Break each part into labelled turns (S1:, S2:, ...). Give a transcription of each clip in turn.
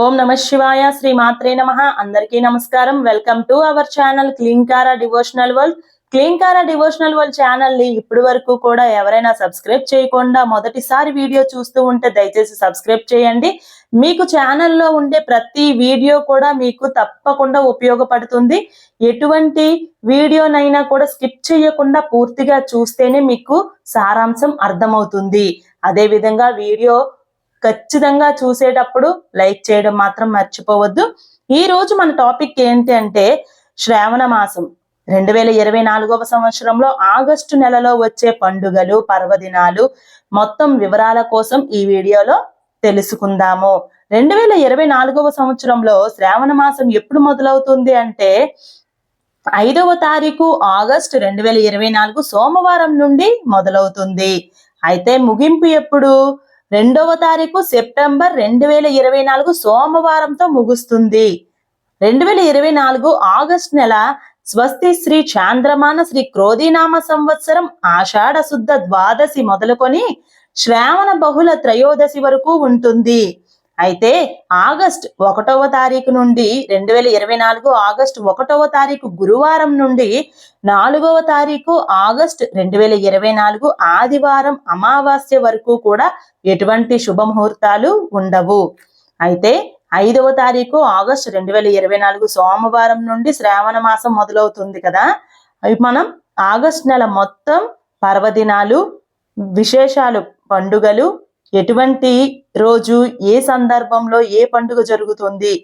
S1: ఓం నమ శివాయ శ్రీ మాత్రే నమ. అందరికీ నమస్కారం. Welcome to our channel Klinkaara devotional world. Klinkaara devotional world ఛానల్ని ఇప్పటి వరకు కూడా ఎవరైనా సబ్స్క్రైబ్ చేయకుండా మొదటిసారి వీడియో చూస్తూ ఉంటే దయచేసి సబ్స్క్రైబ్ చేయండి. మీకు ఛానల్లో ఉండే ప్రతి వీడియో కూడా మీకు తప్పకుండా ఉపయోగపడుతుంది. ఎటువంటి వీడియోనైనా కూడా స్కిప్ చేయకుండా పూర్తిగా చూస్తేనే మీకు సారాంశం అర్థమవుతుంది. అదే విధంగా వీడియో ఖచ్చితంగా చూసేటప్పుడు లైక్ చేయడం మాత్రం మర్చిపోవద్దు. ఈ రోజు మన టాపిక్ ఏంటి అంటే శ్రావణ మాసం. రెండు వేల ఇరవై నాలుగవ సంవత్సరంలో ఆగస్టు నెలలో వచ్చే పండుగలు పర్వదినాలు మొత్తం వివరాల కోసం ఈ వీడియోలో తెలుసుకుందాము. రెండు వేల ఇరవై నాలుగవ సంవత్సరంలో శ్రావణ మాసం ఎప్పుడు మొదలవుతుంది అంటే ఐదవ తారీఖు ఆగస్టు రెండు వేల ఇరవై నాలుగు సోమవారం నుండి మొదలవుతుంది. అయితే ముగింపు ఎప్పుడు? రెండవ తారీఖు సెప్టెంబర్ రెండు వేల ఇరవై నాలుగు సోమవారంతో ముగుస్తుంది. రెండు వేల ఇరవై నాలుగు ఆగస్ట్ నెల స్వస్తి శ్రీ చాంద్రమాన శ్రీ క్రోధీనామ సంవత్సరం ఆషాఢ శుద్ధ ద్వాదశి మొదలుకొని శ్రావణ బహుళ త్రయోదశి వరకు ఉంటుంది. అయితే ఆగస్ట్ ఒకటవ తారీఖు నుండి రెండు వేల ఇరవై నాలుగు ఆగస్ట్ ఒకటవ తారీఖు గురువారం నుండి నాలుగవ తారీఖు ఆగస్ట్ రెండు వేల ఇరవై నాలుగు ఆదివారం అమావాస్య వరకు కూడా ఎటువంటి శుభముహూర్తాలు ఉండవు. అయితే ఐదవ తారీఖు ఆగస్ట్ రెండు వేల ఇరవై నాలుగు సోమవారం నుండి శ్రావణ మాసం మొదలవుతుంది కదా. మనం ఆగస్ట్ నెల మొత్తం పర్వదినాలు విశేషాలు పండుగలు ఎటువంటి రోజు ఏ సందర్భంలో ఏ పండుగ జరుగుతుంది?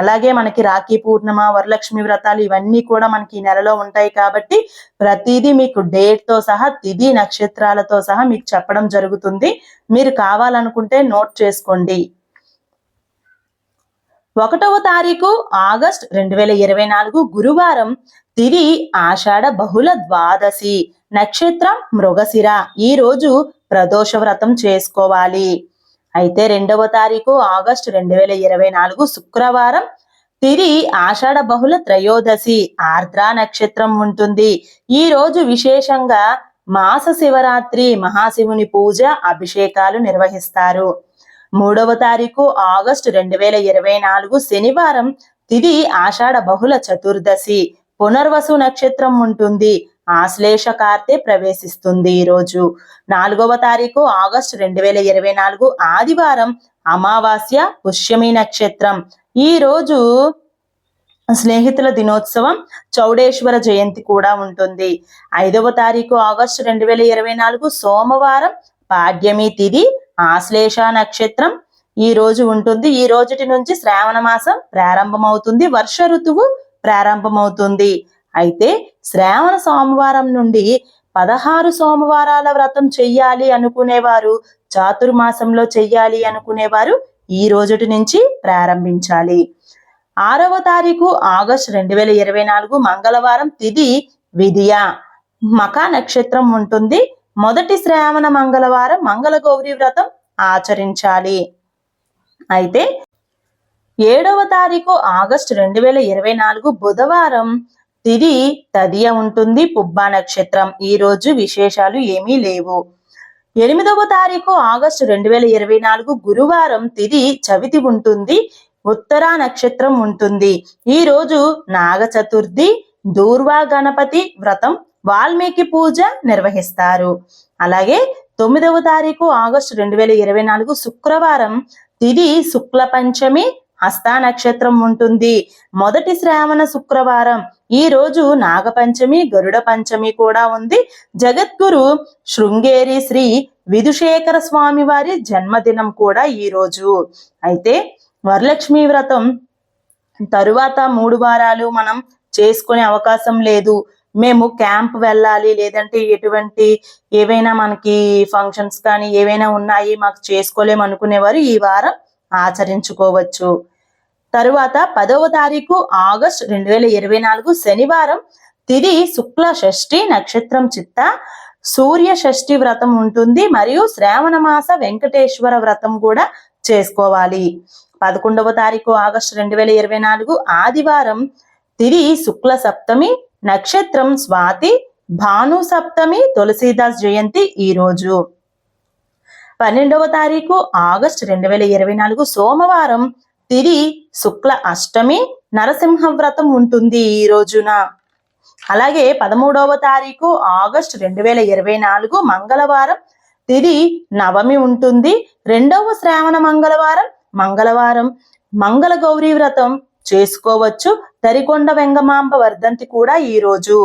S1: అలాగే మనకి రాఖీ పూర్ణిమ వరలక్ష్మి వ్రతాలు ఇవన్నీ కూడా మనకి ఈ నెలలో ఉంటాయి కాబట్టి ప్రతిదీ మీకు డేట్తో సహా తిది నక్షత్రాలతో సహా మీకు చెప్పడం జరుగుతుంది. మీరు కావాలనుకుంటే నోట్ చేసుకోండి. ఒకటవ తారీఖు ఆగస్ట్ రెండు వేల ఇరవై నాలుగు గురువారం తిరి ఆషాఢ బహుళ ద్వాదశి నక్షత్రం మృగశిర. ఈ రోజు ప్రదోష వ్రతం చేసుకోవాలి. అయితే రెండవ తారీఖు ఆగస్టు రెండు వేల ఇరవై నాలుగు శుక్రవారం తిరి ఆషాఢ బహుళ త్రయోదశి ఆర్ద్ర నక్షత్రం ఉంటుంది. ఈ రోజు విశేషంగా మాస శివరాత్రి మహాశివుని పూజ అభిషేకాలు నిర్వహిస్తారు. మూడవ తారీఖు ఆగస్టు రెండు వేల ఇరవై నాలుగు శనివారం తిది ఆషాఢ బహుళ చతుర్దశి పునర్వసు నక్షత్రం ఉంటుంది. ఆశ్లేష కార్తె ప్రవేశిస్తుంది ఈరోజు నాలుగవ తారీఖు ఆగస్టు రెండు వేల ఇరవై నాలుగు ఆదివారం అమావాస్య పుష్యమి నక్షత్రం. ఈ రోజు స్నేహితుల దినోత్సవం చౌడేశ్వర జయంతి కూడా ఉంటుంది. ఐదవ తారీఖు ఆగస్టు రెండు వేల ఇరవై నాలుగు సోమవారం పాడ్యమి తిథి ఆశ్లేష నక్షత్రం ఈ రోజు ఉంటుంది. ఈ రోజుటి నుంచి శ్రావణ మాసం ప్రారంభమవుతుంది. వర్ష ఋతువు ప్రారంభమవుతుంది. అయితే శ్రావణ సోమవారం నుండి పదహారు సోమవారాల వ్రతం చెయ్యాలి అనుకునేవారు చాతుర్మాసంలో చెయ్యాలి అనుకునేవారు ఈ రోజుటి నుంచి ప్రారంభించాలి. ఆరవ తారీఖు ఆగస్ట్ రెండు వేల ఇరవై నాలుగు మంగళవారం తిది విధియ. మకా నక్షత్రం ఉంటుంది. మొదటి శ్రావణ మంగళవారం మంగళ గౌరి వ్రతం ఆచరించాలి. అయితే ఏడవ తారీఖు ఆగస్టు రెండు వేల ఇరవై నాలుగు బుధవారం తిది తదియ ఉంటుంది పుబ్బా నక్షత్రం. ఈ రోజు విశేషాలు ఏమీ లేవు. ఎనిమిదవ తారీఖు ఆగస్టు రెండు వేల ఇరవై నాలుగు గురువారం తిది చవితి ఉంటుంది ఉత్తరా నక్షత్రం ఉంటుంది. ఈ రోజు నాగ చతుర్థి దూర్వా గణపతి వ్రతం వాల్మీకి పూజ నిర్వహిస్తారు. అలాగే తొమ్మిదవ తారీఖు ఆగస్టు రెండు వేల ఇరవై నాలుగు శుక్రవారం తిది శుక్ల పంచమి హస్తా నక్షత్రం ఉంటుంది. మొదటి శ్రావణ శుక్రవారం. ఈ రోజు నాగపంచమి గరుడ పంచమి కూడా ఉంది. జగద్గురు శృంగేరి శ్రీ విధుశేఖర స్వామి వారి జన్మదినం కూడా ఈ రోజు. అయితే వరలక్ష్మి వ్రతం తరువాత మూడు వారాలు మనం చేసుకునే అవకాశం లేదు. మేము క్యాంప్ వెళ్ళాలి లేదంటే ఎటువంటి ఏవైనా మనకి ఫంక్షన్స్ కానీ ఏవైనా ఉన్నాయి మాకు చేసుకోలేము అనుకునేవారు ఈ వారం. ఆచరించుకోవచ్చు. తరువాత పదవ తారీఖు ఆగస్ట్ రెండు వేల ఇరవై నాలుగు శనివారం తిది శుక్ల షష్ఠి నక్షత్రం చిత్త సూర్య షష్ఠి వ్రతం ఉంటుంది. మరియు శ్రావణ మాస వెంకటేశ్వర వ్రతం కూడా చేసుకోవాలి. పదకొండవ తారీఖు ఆగస్టు రెండు వేల ఇరవై నాలుగు ఆదివారం తిరి శుక్ల సప్తమి నక్షత్రం స్వాతి భాను సప్తమి తులసీదాస్ జయంతి ఈ రోజు. పన్నెండవ తారీఖు ఆగస్టు రెండు వేల ఇరవై నాలుగు సోమవారం. తిది శుక్ల అష్టమి నరసింహ వ్రతం ఉంటుంది ఈ రోజున. అలాగే పదమూడవ తారీఖు ఆగస్ట్ రెండు వేల ఇరవై నాలుగు మంగళవారం. తిది నవమి ఉంటుంది. రెండవ శ్రావణ మంగళవారం. మంగళవారం. మంగళ గౌరీ వ్రతం చేసుకోవచ్చు. తరికొండ వెంగమాంబ వర్ధంతి కూడా ఈ రోజు.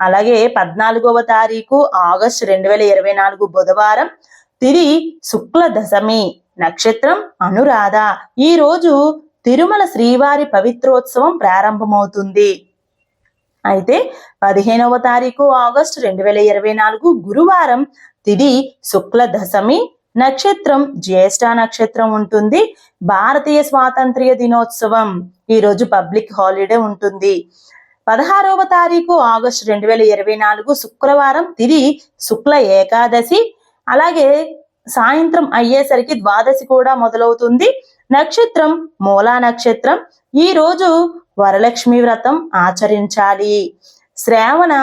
S1: అలాగే పద్నాలుగవ తారీఖు ఆగస్ట్ రెండు వేల ఇరవై నాలుగు బుధవారం. తిరి శుక్ల దశమి నక్షత్రం అనురాధ. ఈ రోజు తిరుమల శ్రీవారి పవిత్రోత్సవం ప్రారంభమవుతుంది. అయితే పదిహేనవ తారీఖు ఆగస్టు రెండు వేల ఇరవై నాలుగు గురువారం తిది శుక్ల దశమి నక్షత్రం జ్యేష్ఠ నక్షత్రం ఉంటుంది. భారతీయ స్వాతంత్ర్య దినోత్సవం. ఈ రోజు పబ్లిక్ హాలిడే ఉంటుంది. పదహారవ తారీఖు ఆగస్టు రెండు వేల ఇరవై నాలుగు శుక్రవారం తిది శుక్ల ఏకాదశి అలాగే సాయంత్రం అయ్యేసరికి ద్వాదశి కూడా మొదలవుతుంది. నక్షత్రం మూలా నక్షత్రం. ఈ రోజు వరలక్ష్మి వ్రతం ఆచరించాలి. శ్రావణ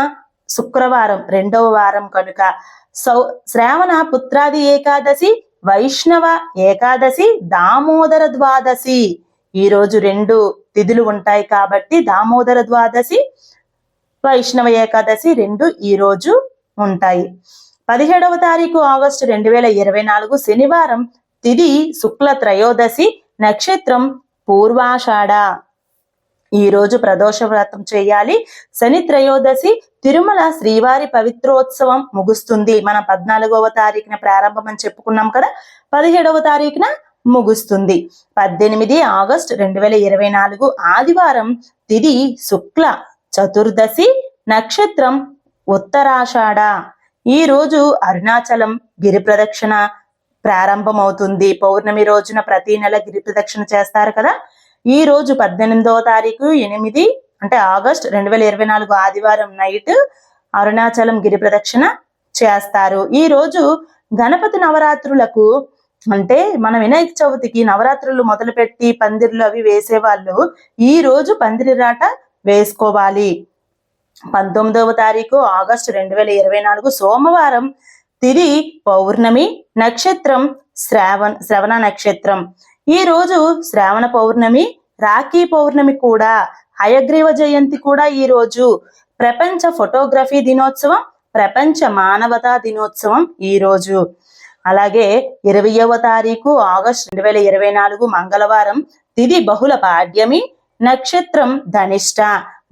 S1: శుక్రవారం రెండవ వారం కనుక. సౌ శ్రావణ పుత్రాది ఏకాదశి వైష్ణవ ఏకాదశి దామోదర ద్వాదశి. ఈ రోజు రెండు తిథులు ఉంటాయి కాబట్టి దామోదర ద్వాదశి వైష్ణవ ఏకాదశి రెండు ఈ రోజు ఉంటాయి. పదిహేడవ తారీఖు ఆగస్టు రెండు వేల ఇరవై నాలుగు శనివారం తిది శుక్ల త్రయోదశి నక్షత్రం పూర్వాషాఢ. ఈ రోజు ప్రదోష వ్రతం చేయాలి. శని త్రయోదశి తిరుమల శ్రీవారి పవిత్రోత్సవం ముగుస్తుంది. మన పద్నాలుగవ తారీఖున ప్రారంభం అని చెప్పుకున్నాం కదా పదిహేడవ తారీఖున ముగుస్తుంది. పద్దెనిమిది ఆగస్ట్ రెండు వేల ఇరవై నాలుగు ఆదివారం తిది శుక్ల చతుర్దశి నక్షత్రం ఉత్తరాషాఢ. ఈ రోజు అరుణాచలం గిరి ప్రదక్షిణ ప్రారంభమవుతుంది. పౌర్ణమి రోజున ప్రతి నెల గిరి ప్రదక్షిణ చేస్తారు కదా. ఈ రోజు పద్దెనిమిదవ తారీఖు ఎనిమిది అంటే ఆగస్ట్ రెండు వేల ఇరవై నాలుగు ఆదివారం నైట్ అరుణాచలం గిరి ప్రదక్షిణ చేస్తారు. ఈ రోజు గణపతి నవరాత్రులకు అంటే మన వినాయక చవితికి నవరాత్రులు మొదలుపెట్టి పందిర్లు అవి వేసేవాళ్ళు ఈ రోజు పందిరి రాట వేసుకోవాలి. పంతొమ్మిదవ తారీఖు ఆగస్టు రెండు వేల ఇరవై నాలుగు సోమవారం తిది పౌర్ణమి నక్షత్రం శ్రావణ శ్రవణ నక్షత్రం. ఈ రోజు శ్రావణ పౌర్ణమి రాఖీ పౌర్ణమి కూడా హయగ్రీవ జయంతి కూడా ఈ రోజు. ప్రపంచ ఫోటోగ్రఫీ దినోత్సవం ప్రపంచ మానవతా దినోత్సవం ఈ రోజు. అలాగే ఇరవయవ తారీఖు ఆగస్ట్ రెండు వేల ఇరవై నాలుగు మంగళవారం తిది బహుళ పాడ్యమి నక్షత్రం ధనిష్ట.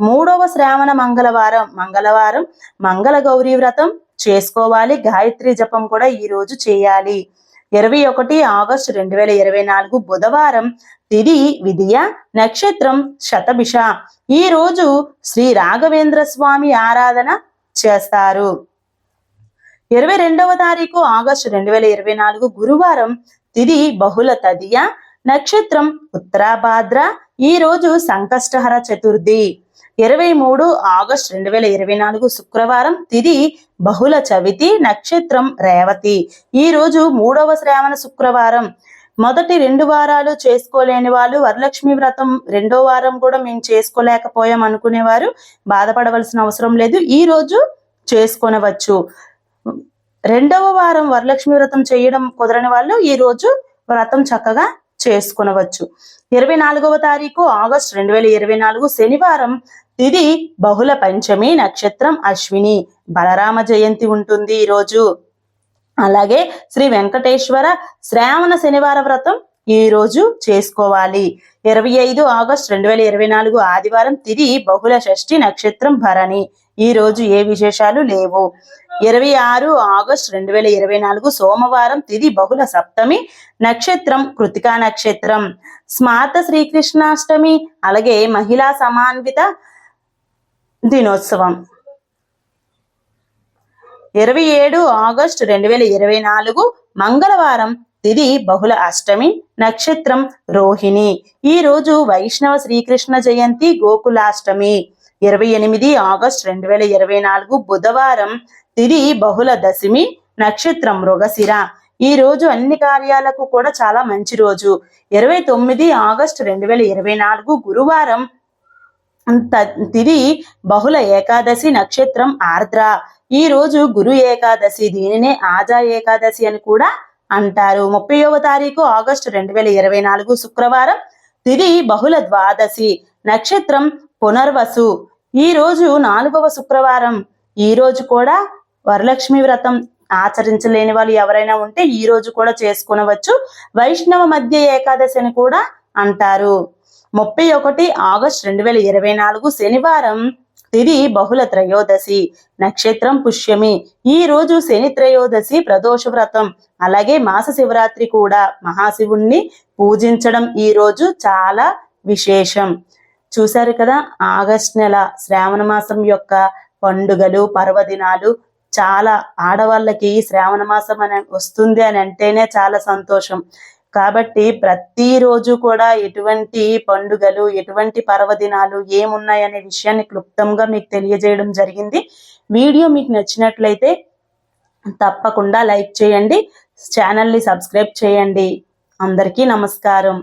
S1: మూడవ శ్రావణ మంగళవారం. మంగళవారం మంగళ గౌరీ వ్రతం చేసుకోవాలి. గాయత్రి జపం కూడా ఈ రోజు చేయాలి. ఇరవై ఒకటి ఆగస్టు రెండు వేల ఇరవై నాలుగు బుధవారం తిది విధియ నక్షత్రం శతభిష. ఈ రోజు శ్రీ రాఘవేంద్ర స్వామి ఆరాధన చేస్తారు. ఇరవై రెండవ తారీఖు ఆగస్టు రెండు వేల ఇరవై నాలుగు గురువారం తిది బహుళ తదియ నక్షత్రం ఉత్తరాభాద్ర. ఈ రోజు సంకష్టహర చతుర్థి. ఇరవై మూడు ఆగస్ట్ రెండు వేల ఇరవై నాలుగు శుక్రవారం తిది బహుళ చవితి నక్షత్రం రేవతి. ఈ రోజు మూడవ శ్రావణ శుక్రవారం. మొదటి రెండు వారాలు చేసుకోలేని వాళ్ళు వరలక్ష్మి వ్రతం రెండో వారం కూడా మేము చేసుకోలేకపోయాం అనుకునేవారు. బాధపడవలసిన అవసరం లేదు. ఈ రోజు చేసుకొనవచ్చు. రెండవ వారం వరలక్ష్మి వ్రతం చేయడం కుదరని వాళ్ళు ఈ రోజు వ్రతం చక్కగా చేసుకొనవచ్చు. ఇరవై నాలుగవ తారీఖు ఆగస్ట్ రెండు వేల ఇరవై నాలుగు శనివారం తిది బహుళ పంచమి నక్షత్రం అశ్విని. బలరామ జయంతి ఉంటుంది ఈ రోజు అలాగే శ్రీ వెంకటేశ్వర శ్రావణ శనివార వ్రతం ఈ రోజు చేసుకోవాలి. ఇరవై ఐదు ఆగస్ట్ రెండు వేల ఇరవై నాలుగు ఆదివారం తిది బహుళ షష్ఠి నక్షత్రం భరణి. ఈ రోజు ఏ విశేషాలు లేవు? ఇరవై ఆరు ఆగస్ట్ రెండు వేల ఇరవై నాలుగు సోమవారం తిది బహుళ సప్తమి నక్షత్రం కృతికా నక్షత్రం. స్మార్త శ్రీకృష్ణాష్టమి అలాగే మహిళా సమాన్విత దినోత్సవం. ఇరవై ఏడు ఆగస్టు రెండు వేల ఇరవై నాలుగు మంగళవారం తిది బహుళ అష్టమి నక్షత్రం రోహిణి. ఈ రోజు వైష్ణవ శ్రీకృష్ణ జయంతి గోకులాష్టమి. ఇరవై ఎనిమిది ఆగస్ట్ రెండు వేల ఇరవై నాలుగు బుధవారం తిది బహుళ దశమి నక్షత్రం మృగశిర. ఈ రోజు అన్ని కార్యాలకు కూడా చాలా మంచి రోజు. ఇరవై తొమ్మిది ఆగస్టు రెండు వేల ఇరవై నాలుగు గురువారం తిది బహుళ ఏకాదశి నక్షత్రం ఆర్ద్ర. ఈ రోజు గురు ఏకాదశి దీనినే ఆజా ఏకాదశి అని కూడా అంటారు. ముప్పైవ తారీఖు ఆగస్టు రెండు వేల ఇరవై నాలుగు శుక్రవారం తిది బహుళ ద్వాదశి నక్షత్రం పునర్వసు. ఈ రోజు నాలుగవ శుక్రవారం. ఈ రోజు కూడా వరలక్ష్మి వ్రతం ఆచరించలేని వాళ్ళు ఎవరైనా ఉంటే ఈ రోజు కూడా చేసుకునవచ్చు. వైష్ణవ మధ్య ఏకాదశి అని కూడా అంటారు. ముప్పై ఒకటి ఆగస్ట్ రెండు వేల ఇరవై నాలుగు శనివారం తిది బహుళ త్రయోదశి నక్షత్రం పుష్యమి. ఈ రోజు శని త్రయోదశి ప్రదోష వ్రతం అలాగే మాస శివరాత్రి కూడా మహాశివుణ్ణి పూజించడం ఈ రోజు చాలా విశేషం. చూశారు కదా ఆగస్ట్ నెల శ్రావణ మాసం యొక్క పండుగలు పర్వదినాలు చాలా ఆడవాళ్ళకి శ్రావణ మాసం అని వస్తుంది అని అంటేనే చాలా సంతోషం. కాబట్టి ప్రతిరోజు కూడా ఎటువంటి పండుగలు ఎటువంటి పర్వదినాలు ఏమున్నాయనే విషయాన్ని క్లుప్తంగా మీకు తెలియజేయడం జరిగింది. వీడియో మీకు నచ్చినట్లయితే తప్పకుండా లైక్ చేయండి ఛానల్ని సబ్స్క్రైబ్ చేయండి. అందరికీ నమస్కారం.